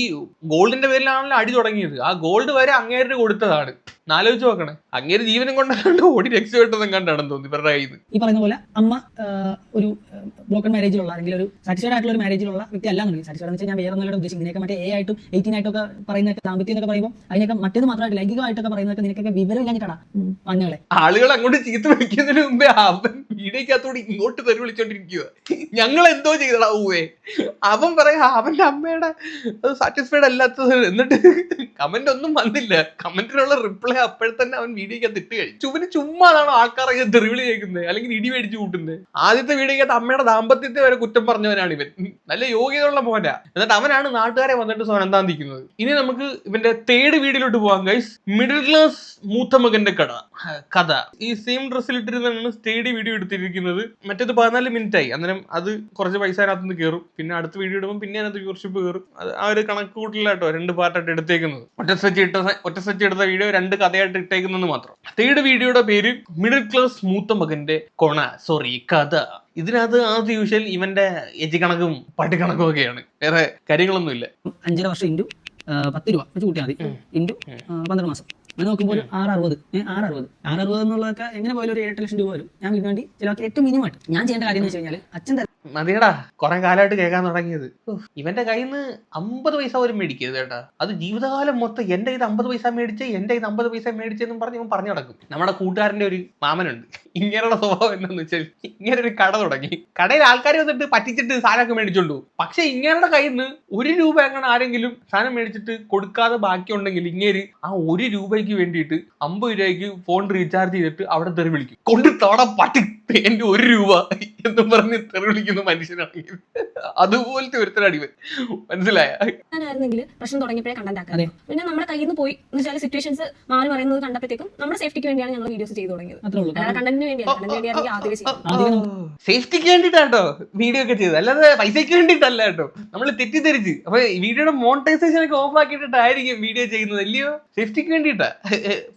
ഗോൾഡിന്റെ പേരിലാണല്ലോ അടി തുടങ്ങിയത്. ആ ഗോൾഡ് വരെ അങ്ങേര് കൊടുത്തതാണ്. നാലോചിച്ച് നോക്കണേ. അങ്ങേര് ജീവനും കൊണ്ടാണ് ഓടി രക്ഷപ്പെട്ടതും കണ്ടാണെന്ന് തോന്നി ഇവരുടെ കയ്യിൽ ഈ പറയുന്ന പോലെ അമ്മ ഒരു ബ്രോക്കൺ മാരേജിലുള്ള അല്ലെങ്കിൽ ഒരു സാറ്റിസ്ഫൈഡ് ആയിട്ടുള്ള ഒരു മാരേജിലുള്ള വ്യക്തി അല്ല എന്നുള്ളത് സാറ്റിസ്ഫൈഡ് എന്ന് ഞാൻ വേറെ ഉദ്ദേശിക്കുന്നത്. ഇതിനൊക്കെ മറ്റേ എ ആയിട്ടും എയ്റ്റീൻ ആയിട്ടൊക്കെ പറയുന്ന ദാമ്പത്യം എന്നൊക്കെ പറയുമ്പോൾ അതിനൊക്കെ മറ്റേത് മാത്രമായിട്ട് ലൈംഗികമായിട്ടൊക്കെ പറയുന്നതൊക്കെ നിനക്കൊക്കെ വിവരം പഞ്ഞകളെ ആളുകൾ അങ്ങോട്ട് ചീത്ത വിളിക്കുന്നതിന് മുമ്പേ അവൻ വീഡിയോക്കകത്തോട് ഇങ്ങോട്ട് തെറി വിളിച്ചോണ്ടിരിക്കുക ഞങ്ങൾ എന്തോ ചെയ്തടാ ഊവേ. അവൻ പറയാ അവന്റെ അമ്മയുടെ സാറ്റിസ്ഫൈഡ് അല്ലാത്തത് എന്നിട്ട് കമന്റ് ഒന്നും വന്നില്ല. കമന്റിനുള്ള റിപ്ലൈ അപ്പോഴത്തന്നെ അവൻ വീഡിയോക്കകത്ത് ഇട്ട് കഴിച്ചു. ചുവന് ചുമ്മാതാണ് ആൾക്കാരൊക്കെ തെറിവിളി കേൾക്കുന്നത് അല്ലെങ്കിൽ ഇടി മേടിച്ചു കൂട്ടുന്നത് ആദ്യത്തെ വീഡിയോക്കകത്ത് അമ്മയുടെ ദാമ്പത്യത്തെ വരെ കുറ്റം പറഞ്ഞവനാണ് ഇവൻ. നല്ല യോഗ്യതയുള്ള മോനാ. എന്നിട്ട് അവനാണ് നാട്ടുകാരെ വന്നിട്ട് സ്വനന്താന്തിക്കുന്നത് ഇനി നമുക്ക് ഇവന്റെ തേർഡ് വീഡിയോയിലോട്ട് പോവാം ഗൈസ് മിഡിൽ ക്ലാസ് മൂത്ത മകന്റെ കട കഥ. ഈ സെയിം ഡ്രസ്സിൽ ഇട്ടിരുന്നാണ് സ്റ്റേഡി വീഡിയോ എടുത്തിരിക്കുന്നത് മറ്റേത് പതിനാല് മിനിറ്റ് ആയി അന്നേരം അത് കുറച്ച് പൈസ അതിനകത്തുനിന്ന് കയറും പിന്നെ അടുത്ത വീഡിയോ ഇടുമ്പോൾ പിന്നെ അതിനകത്ത് വ്യൂർഷിപ്പ് കയറും അത് ആ ഒരു കണക്ക് കൂട്ടിലാട്ടോ രണ്ട് പാർട്ടായിട്ട് എടുത്തേക്കുന്നത്. ഒറ്റ സെച്ച് ഇട്ട ഒറ്റ സെച്ച് എടുത്ത വീഡിയോ രണ്ട് കഥയായിട്ട് ഇട്ടേക്കുന്നത് മാത്രം. തേർഡ് വീഡിയോയുടെ പേര് മിഡിൽ ക്ലാസ് മൂത്ത മകന്റെ കൊണ സോറി കഥ. ഇതിനകത്ത് ആദ്യ യൂഷ്വൽ ഇവന്റെ എജി കണക്കും പട്ടി കണക്കും ഒക്കെയാണ്. വേറെ കാര്യങ്ങളൊന്നും ഇല്ല അഞ്ചര വർഷം ഇന്റു പത്ത് രൂപ വെച്ച് കൂട്ടിയാൽ മതി. ഇന്റു പന്ത്രണ്ട് മാസം. അങ്ങനെ നോക്കുമ്പോൾ ആറ് അറുപത് ആറ് അറുപത് ആറ് അറുപത് എന്നുള്ളതൊക്കെ എങ്ങനെ പോയാലും ഒരു ഏഴ് ലക്ഷം രൂപ വരും. ഞാൻ വേണ്ടി ചിലവാക്കി ഏറ്റവും മിനിമം ഞാൻ ചെയ്യേണ്ട കാര്യം എന്ന് വെച്ച് കഴിഞ്ഞാൽ അച്ഛൻ തരുന്ന മതിയടാ. കുറെ കാലമായിട്ട് കേൾക്കാൻ തുടങ്ങിയത്. ഇവന്റെ കയ്യിൽ നിന്ന് അമ്പത് പൈസ പോലും മേടിക്കരുത് കേട്ടാ. അത് ജീവിതകാലം മൊത്തം എന്റെ ഇത് അമ്പത് പൈസ മേടിച്ച് എന്റെ ഇത് അമ്പത് പൈസ മേടിച്ചെന്നും പറഞ്ഞ് ഇവൻ പറഞ്ഞു നടക്കും. നമ്മുടെ കൂട്ടുകാരന്റെ ഒരു മാമനുണ്ട്. ഇങ്ങനെയുള്ള സ്വഭാവം എന്താന്ന് വെച്ചാൽ ഇങ്ങനെ ഒരു കട തുടങ്ങി. കടയിൽ ആൾക്കാർ വന്നിട്ട് പറ്റിച്ചിട്ട് സാധനമൊക്കെ മേടിച്ചോണ്ടു. പോകും പക്ഷെ ഇങ്ങനെയുടെ കയ്യിൽ നിന്ന് ഒരു രൂപ അങ്ങനെ ആരെങ്കിലും സാധനം മേടിച്ചിട്ട് കൊടുക്കാതെ ബാക്കിയുണ്ടെങ്കിൽ ഇങ്ങനെ ആ ഒരു രൂപയ്ക്ക് വേണ്ടിയിട്ട് അമ്പത് രൂപയ്ക്ക് ഫോൺ റീചാർജ് ചെയ്തിട്ട് അവിടെ തെറി വിളിക്കും. കൊണ്ട് തവണ പട്ടി എന്റെ ഒരു രൂപ എന്ന് പറഞ്ഞ് തെറി വിളിക്കുന്ന മനുഷ്യനാണെങ്കിൽ അതുപോലത്തെ ഒരുത്തരാണ് ഇവൻ. മനസ്സിലായ? ഞാനായിരുന്നെങ്കിൽ പ്രശ്നം തുടങ്ങിയപ്പോഴേ കണ്ടന്റ്. പിന്നെ നമ്മുടെ കയ്യിൽ നിന്ന് പോയി എന്ന് വെച്ചാൽ സിറ്റുവേഷൻസ് മാറി പറയുന്നത് കണ്ടപ്പോഴത്തേക്കും നമ്മുടെ സേഫ്റ്റിക്ക് വേണ്ടിയാണ് ഞങ്ങൾ വീഡിയോസ് ചെയ്തു തുടങ്ങിയത്. അത്രേ ഉള്ളൂ. കാരണം കണ്ടന്റിന് വേണ്ടിയാണ് വേണ്ടിയാണെങ്കിൽ ആദ്യം സേഫ്റ്റിക്ക് വേണ്ടിട്ടാട്ടോ വീഡിയോ ഒക്കെ ചെയ്തത്. അല്ലാതെ പൈസക്ക് വേണ്ടിട്ടല്ല കേട്ടോ. നമ്മൾ തെറ്റിദ്ധരിച്ച്. അപ്പൊ വീഡിയോ വീഡിയോയുടെ മോണിറ്റൈസേഷൻ ഒക്കെ ഓഫ് ആക്കിയിട്ടായിരിക്കും വീഡിയോ ചെയ്യുന്നത് അല്ലയോ? സേഫ്റ്റിക്ക് വേണ്ടിയിട്ടാ.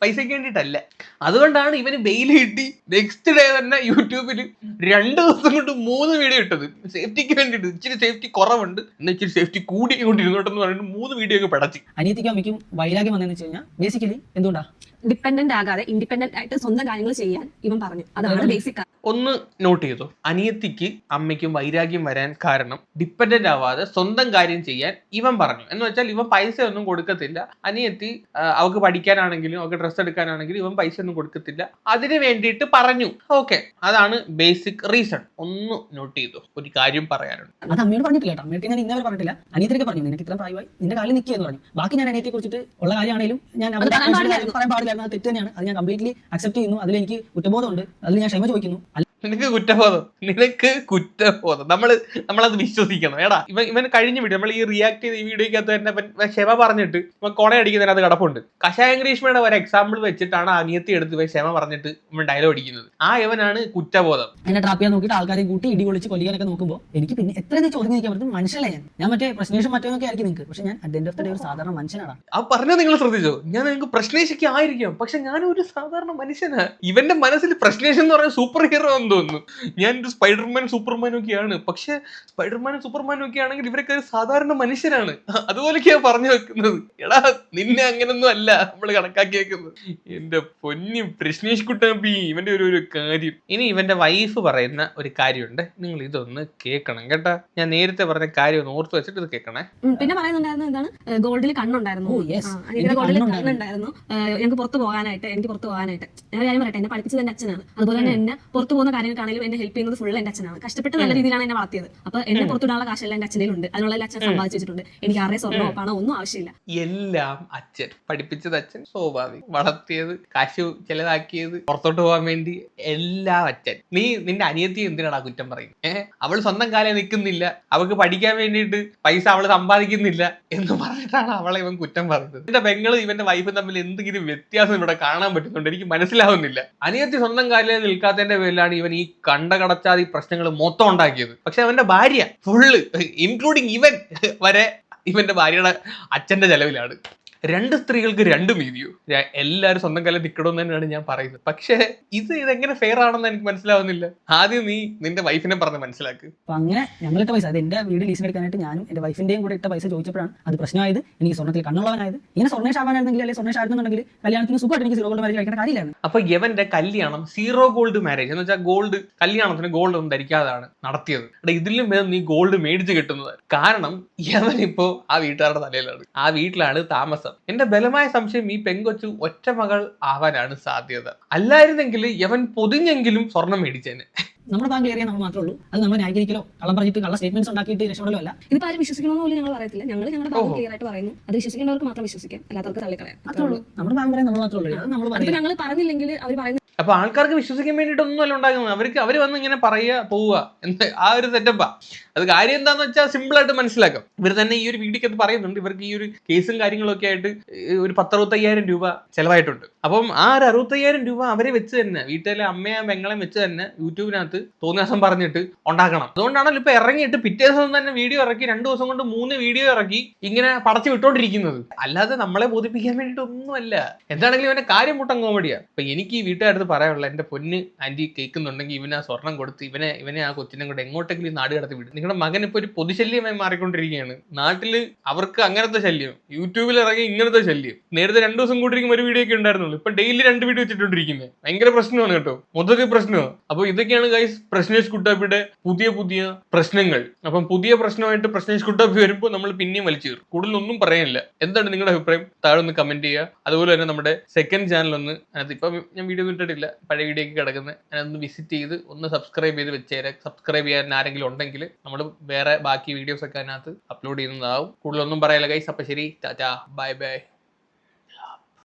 പൈസക്ക് വേണ്ടിയിട്ടല്ല. അതുകൊണ്ടാണ് ഇവന് ബെയിൽ കിട്ടി. നെക്സ്റ്റ് ഡേ തന്നെ യു യൂട്യൂബിൽ രണ്ട് ദിവസം കൊണ്ട് മൂന്ന് വീഡിയോ ഇട്ടത്. സേഫ്റ്റിക്ക് വേണ്ടിയിട്ട്. ഇച്ചിരി സേഫ്റ്റി കുറവുണ്ട്. എന്നാൽ ഇച്ചിരി സേഫ്റ്റി കൂടി കൊണ്ടിരുന്നോട്ടെന്ന് പറഞ്ഞിട്ട് മൂന്ന് വീഡിയോ ഒക്കെ പടച്ചു. അനിയത്തിക്കും അമ്മയ്ക്കും വൈരാഗ്യം വന്നതെന്ന് വെച്ച് കഴിഞ്ഞാൽ ബേസിക്കലി എന്തുകൊണ്ടാ? ഡിപ്പെൻഡന്റ് ആകാതെ ഇൻഡിപെൻഡന്റ് ആയിട്ട് സ്വന്തം കാര്യങ്ങൾ ചെയ്യാൻ ഇവൻ പറഞ്ഞു. അതാണ് ബേസിക് ഒന്ന് നോട്ട് ചെയ്തു. അനിയത്തിക്ക് അമ്മയ്ക്കും വൈരാഗ്യം വരാൻ കാരണം ഡിപ്പെൻഡന്റ് ആവാതെ സ്വന്തം കാര്യം ചെയ്യാൻ ഇവൻ പറഞ്ഞു. എന്ന് വെച്ചാൽ ഇവൻ പൈസ ഒന്നും കൊടുക്കത്തില്ല. അനിയത്തി അവക്ക് അവൾക്ക് പഠിക്കാനാണെങ്കിലും അവൾക്ക് ഡ്രസ്സ് എടുക്കാനാണെങ്കിലും ഇവൻ പൈസ ഒന്നും കൊടുക്കത്തില്ല. അതിന് വേണ്ടിയിട്ട് പറഞ്ഞു. ഓക്കെ അതാണ് ബേസിക് റീസൺ ഒന്ന് നോട്ട് ചെയ്തു. ഒരു കാര്യം പറയാനുണ്ട്. അത് അമ്മയോട് പറഞ്ഞിട്ടില്ല കേട്ടോ. അമ്മയ്ക്ക് ഞാൻ ഇന്നവരെ പറഞ്ഞിട്ടില്ല. അനിയത്തിനൊക്കെ പറഞ്ഞു. നിനക്ക് ഇത്ര പ്രായമായി നിന്റെ കാലിൽ നിൽക്കുക എന്ന് പറഞ്ഞു. ബാക്കി ഞാൻ അനിയത്തെ കുറിച്ചിട്ട് ഉള്ള കാര്യമാണെങ്കിലും ഞാൻ പറയാൻ പാടില്ലായിരുന്നു അത് തെറ്റ് തന്നെയാണ്. അത് ഞാൻ കംപ്ലീറ്റ്ലി അക്സെപ്റ്റ് ചെയ്യുന്നു. അതിൽ എനിക്ക് കുറ്റബോധമുണ്ട്. അതിൽ ഞാൻ ക്ഷമ ചോദിക്കുന്നു. നിനക്ക് കുറ്റബോധം. നിനക്ക് കുറ്റബോധം. നമ്മൾ നമ്മളത് വിശ്വസിക്കണം. ഏടാ ഇവൻ ഇവൻ കഴിഞ്ഞ വീഡിയോ നമ്മൾ ഈ റിയാക്ട് ചെയ്ത ഈ വീഡിയോക്കകത്ത് തന്നെ ക്ഷമ പറഞ്ഞിട്ട് ഇവൻ കൊണ അടിക്കുന്നതിനകത്ത് കടപ്പുണ്ട്. കഷായം ഗ്രീഷ്മയുടെ ഒരു എക്സാമ്പിൾ വെച്ചിട്ടാണ് അനിയത്തി എടുത്ത് ഇവൻ ക്ഷമ പറഞ്ഞിട്ട് ഇവൻ ഡയലോഗ് അടിക്കുന്നത്. ആ ഇവനാണ് കുറ്റബോധം. എന്നെ ട്രാപ്പ് ചെയ്യാൻ നോക്കിയിട്ട് ആൾക്കാരെ കൂട്ടി ഇടി ഒളിച്ച് കൊല്ലിക്കാനൊക്കെ നോക്കുമ്പോൾ എനിക്ക് പിന്നെ എത്ര ചോദ്യം നിൽക്കാൻ പറ്റും. മനുഷ്യനല്ലേ ഞാൻ? മറ്റേ പ്രശ്നേഷം മറ്റൊക്കെ ആയിരിക്കും നിങ്ങൾക്ക് പക്ഷെ ഞാൻ at end of the day ഒരു സാധാരണ മനുഷ്യനാണ്. ആ പറഞ്ഞത് നിങ്ങൾ ശ്രദ്ധിച്ചോ? ഞാൻ നിങ്ങൾക്ക് പ്രശ്നേഷിക്കായിരിക്കും പക്ഷെ ഞാൻ ഒരു സാധാരണ മനുഷ്യനാണ് ഇവന്റെ മനസ്സിൽ പ്രശ്നേഷൻ എന്ന് പറയുന്ന സൂപ്പർ ഹീറോ എന്ന് തോന്നുന്നു. ഞാൻ ഒരു സ്പൈഡർമാൻ സൂപ്പർമാനും ഒക്കെയാണ് പക്ഷെ സ്പൈഡർമാനും സൂപ്പർമാനും ഒക്കെ ആണെങ്കിൽ ഇവരൊക്കെ ഒരു സാധാരണ മനുഷ്യരാണ്. അതുപോലെയൊക്കെയാണ് പറഞ്ഞു വെക്കുന്നത്. എടാ നിന്നെ അങ്ങനൊന്നും അല്ല നമ്മൾ കണക്കാക്കി വെക്കുന്നത് എന്റെ പൊന്നി പ്രശ്നേഷ് കുട്ടാപ്പി ഇവന്റെ ഒരു ഒരു കാര്യം. ഇനി ഇവന്റെ വൈഫ് പറയുന്ന ഒരു കാര്യമുണ്ട്. നിങ്ങൾ ഇതൊന്ന് കേൾക്കണം കേട്ടാ. ഞാൻ നേരത്തെ പറഞ്ഞ കാര്യം ഒന്ന് ഓർത്ത് വെച്ചിട്ട് ഇത് കേൾക്കണേ. പിന്നെ പറയുന്നുണ്ടായിരുന്നു എന്താണ്? ഗോൾഡിൽ കണ്ണുണ്ടായിരുന്നു. ഗോൾഡിൽ കണ്ണുണ്ടായിരുന്നു. ഞങ്ങൾക്ക് പുറത്ത് പോകാനായിട്ട് എനിക്ക് പുറത്ത് പോകാനായിട്ട്. ഞാൻ കാര്യം പറയട്ടെ എന്നെ പഠിപ്പിച്ചത് എന്റെ അച്ഛനാണ്. അതുപോലെ തന്നെ എന്നെ പുറത്ത് പോകുന്ന കാര്യങ്ങൾക്കാണെങ്കിലും എന്നെ ഹെൽപ്പ് ചെയ്യുന്നത് ഫുൾ എന്റെ അച്ഛനാണ്. കഷ്ടപ്പെട്ട് നല്ല രീതിയിലാണ് എന്നെ വളർത്തിയത്. അപ്പൊ എന്നെ പുറത്തുവിടാനുള്ള കാശെല്ലാം എന്റെ അച്ഛന്റെ ഉണ്ട്. അതിനുള്ള അച്ഛൻ സമ്പാദിച്ചു വെച്ചിട്ടുണ്ട്. എനിക്ക് ആരെ സ്വർണമോ പണമോ ഒന്നും ആവശ്യമില്ല. എല്ലാം അച്ഛൻ. പഠിപ്പിച്ചത് അച്ഛൻ. സ്വാഭാവികം. വളർത്തിയത് കാശു ചെലവാക്കിയത് പുറത്തോട്ട് പോകാൻ വേണ്ടി എല്ലാം അച്ഛൻ. നീ നിന്റെ അനിയത്തി എന്തിനാടാ കുറ്റം പറയും ഏഹ് അവൾ സ്വന്തം കാലം നിൽക്കുന്നില്ല. അവൾക്ക് പഠിക്കാൻ വേണ്ടിയിട്ട് പൈസ അവൾ സമ്പാദിക്കുന്നില്ല എന്ന് പറഞ്ഞിട്ടാണ് അവളെ ഇവൻ കുറ്റം പറഞ്ഞത്. എന്റെ പെങ്ങൾ ഇവന്റെ വൈഫ് തമ്മിൽ എന്തെങ്കിലും വ്യത്യാസം ഇവിടെ കാണാൻ പറ്റുന്നുണ്ട്. എനിക്ക് മനസ്സിലാവുന്നില്ല. അനിയത്തി സ്വന്തം കാലിൽ നിൽക്കാത്തതിന്റെ പേരിലാണ് ഇവൻ ഈ കണ്ട കടച്ചാതി പ്രശ്നങ്ങൾ മൊത്തം ഉണ്ടാക്കിയത്. പക്ഷെ അവന്റെ ഭാര്യ ഫുള്ള് ഇൻക്ലൂഡിങ് ഇവൻ വരെ ഇവന്റെ ഭാര്യയുടെ അച്ഛന്റെ ചെലവിലാണ്. രണ്ട് സ്ത്രീകൾക്ക് രണ്ട് ഞാൻ എല്ലാവരും സ്വന്തം കല നിൽക്കണമെന്ന് തന്നെയാണ് ഞാൻ പറയുന്നത്. പക്ഷേ ഇത് ഇതെങ്ങനെ ഫെയർ ആണെന്ന് എനിക്ക് മനസ്സിലാവുന്നില്ല. ആദ്യം നീ നിന്റെ വൈഫിനെ പറഞ്ഞ് മനസ്സിലാക്ക്. അപ്പൊ അങ്ങനെ ഞങ്ങൾ ഇട്ട പൈസ അത് എന്റെ വീട് ലീസിന് എടുക്കാനായിട്ട് ഞാനും എന്റെ വൈഫിന്റെയും കൂടെ ഇട്ട പൈസ ചോദിച്ചപ്പോഴാണ് അത് പ്രശ്നമായത്. എനിക്ക് സ്വർണത്തിൽ കണ്ണുള്ളവനായത്. ഇങ്ങനെ സ്വർണേഷ് ആവാനായിരുന്നെങ്കിൽ അല്ലെങ്കിൽ സ്വർണേഷ് ആയിരുന്നുണ്ടെങ്കിൽ കല്യാണത്തിന് സുഖമായിട്ട് എനിക്ക് സീറോ ഗോൾഡ് മാരേജ് കഴിക്കേണ്ട കാര്യമില്ലായിരുന്നു അപ്പൊ യവന്റെ കല്യാണം സീറോ ഗോൾഡ് മാരേജ് എന്ന് വെച്ചാൽ ഗോൾഡ് കല്യാണത്തിന് ഗോൾഡ് ഒന്നും ധരിക്കാതാണ് നടത്തിയത്. എടാ ഇതിലും ഭേദം നീ ഗോൾഡ് മേടിച്ച് കിട്ടുന്നത്. കാരണം യവൻ ഇപ്പോ ആ വീട്ടുകാരുടെ തലയിലാണ്. ആ വീട്ടിലാണ് താമസം. എന്റെ ബലമായ സംശയം ഈ പെങ്കൊച്ചു ഒറ്റ മകൾ ആവാനാണ് സാധ്യത. അല്ലായിരുന്നെങ്കിൽ യവൻ പൊതിഞ്ഞെങ്കിലും സ്വർണം മേടിച്ചേനെ. നമ്മുടെ ബാങ്ക് ഏരിയ നമ്മൾ മാത്രമേ ഉള്ളൂ. അത് നമ്മൾ ന്യായീകരിക്കലോ കള്ളം പറഞ്ഞിട്ട് കള്ള സ്റ്റേറ്റ്മെന്റ്സ് ഉണ്ടാക്കിയിട്ട് രക്ഷപ്പെടലോ അല്ല. ഇതിപ്പോൾ ആരും വിശ്വസിക്കണമെന്ന് പോലും ഞങ്ങൾ പറയത്തില്ല. ഞങ്ങൾ ഞങ്ങളുടെ ബാങ്ക് ക്ലിയർ ആയിട്ട് പറയുന്നു. അത് വിശ്വസിക്കേണ്ടവർക്ക് മാത്രം വിശ്വസിക്കാം. അല്ലാത്തവർക്ക് തള്ളിക്കളയാം. അത്രേ ഉള്ളൂ. നമ്മുടെ ബാങ്ക് പറയാൻ നമ്മൾ മാത്രമേ ഉള്ളൂ. ഞങ്ങൾ പറഞ്ഞില്ലെങ്കിൽ അവർ പറയുന്ന അപ്പൊ ആൾക്കാർക്ക് വിശ്വസിക്കാൻ വേണ്ടിയിട്ടൊന്നും അല്ല ഉണ്ടാക്കുന്നത്. അവർക്ക് അവർ വന്ന് ഇങ്ങനെ പറയുക പോവുക എന്ത് ആ ഒരു സെറ്റപ്പാ അത് കാര്യം എന്താന്ന് വെച്ചാൽ സിമ്പിൾ ആയിട്ട് മനസ്സിലാക്കാം. ഇവർ തന്നെ ഈ ഒരു വീഡിയോക്കത്ത് പറയുന്നുണ്ട്. ഇവർക്ക് ഈ ഒരു കേസും കാര്യങ്ങളൊക്കെ ആയിട്ട് ഒരു പത്തറുപത്തയ്യായിരം രൂപ ചെലവായിട്ടുണ്ട്. അപ്പം ആ ഒരു അറുപത്തയ്യായിരം രൂപ അവരെ വെച്ച് തന്നെ വീട്ടിലെ അമ്മയും പെങ്ങളെയും വെച്ച് തന്നെ യൂട്യൂബിനകത്ത് തോന്നിയാസം പറഞ്ഞിട്ട് ഉണ്ടാക്കണം. അതുകൊണ്ടാണല്ലോ ഇപ്പൊ ഇറങ്ങിയിട്ട് പിറ്റേ ദിവസം തന്നെ വീഡിയോ ഇറക്കി രണ്ടു ദിവസം കൊണ്ട് മൂന്ന് വീഡിയോ ഇറക്കി ഇങ്ങനെ പടച്ചു വിട്ടോണ്ടിരിക്കുന്നത്. അല്ലാതെ നമ്മളെ ബോധിപ്പിക്കാൻ വേണ്ടിയിട്ട് ഒന്നുമല്ല എന്താണെങ്കിലും ഇവന്റെ കാര്യം മുട്ടൻ കോമഡിയാ അപ്പൊ എനിക്ക് ഈ വീട്ടുകാരത്ത് പറയാനുള്ള എന്റെ പൊന്ന് ആന്റി കേൾക്കുന്നുണ്ടെങ്കിൽ ഇവനെ ആ സ്വർണം കൊടുത്ത് ഇവനെ ഇവനെ ആ കൊച്ചിനെ കൂടെ എങ്ങോട്ടെങ്കിലും നാട് കടത്തി വിടും. നിങ്ങളുടെ മകൻ ഇപ്പോൾ ഒരു പൊതുശല്യമായി മാറിക്കൊണ്ടിരിക്കുകയാണ്. നാട്ടിൽ അവർക്ക് അങ്ങനത്തെ ശല്യം. യൂട്യൂബിൽ ഇറങ്ങി ഇങ്ങനത്തെ ശല്യം. നേരത്തെ രണ്ടു ദിവസം കൂടിയിരിക്കും ഒരു വീഡിയോ ഒക്കെ ഉണ്ടായിരുന്നുള്ളൂ. ഇപ്പം ഡെയിലി രണ്ട് വീഡിയോ വെച്ചിട്ടുണ്ടിരിക്കുന്നത് ഭയങ്കര പ്രശ്നമാണ് കേട്ടോ. മൊത്തത്തിൽ പ്രശ്നമാണ്. അപ്പോൾ ഇതൊക്കെയാണ് ഗൈസ് പ്രശ്നേഷ് കുട്ടാപ്പിയുടെ പുതിയ പുതിയ പ്രശ്നങ്ങൾ. അപ്പം പുതിയ പ്രശ്നമായിട്ട് പ്രശ്നേഷ് കുട്ടാപ്പി വരുമ്പോൾ നമ്മൾ പിന്നെയും വലിച്ചു കയറും. കൂടുതലൊന്നും പറയാനില്ല. എന്താണ് നിങ്ങളുടെ അഭിപ്രായം? താഴെ ഒന്ന് കമന്റ് ചെയ്യുക. അതുപോലെ തന്നെ നമ്മുടെ സെക്കൻഡ് ചാനൽ ഒന്ന് അതിനകത്ത് ഇപ്പം ഞാൻ വീഡിയോ ഇട്ടിട്ടില്ല. പഴയ വീഡിയോ ഒക്കെ കിടക്കുന്നത് അതിനൊന്ന് വിസിറ്റ് ചെയ്ത് ഒന്ന് സബ്സ്ക്രൈബ് ചെയ്ത് വെച്ചേരെ. സബ്സ്ക്രൈബ് ചെയ്യാൻ ആരെങ്കിലും ഉണ്ടെങ്കിൽ നമ്മൾ വേറെ ബാക്കി വീഡിയോസ് ഒക്കെ അതിനകത്ത് അപ്ലോഡ് ചെയ്യുന്നതാവും. കൂടുതലൊന്നും പറയാനില്ല ഗൈസ് അപ്പോൾ ശരി ടാറ്റാ. Bye bye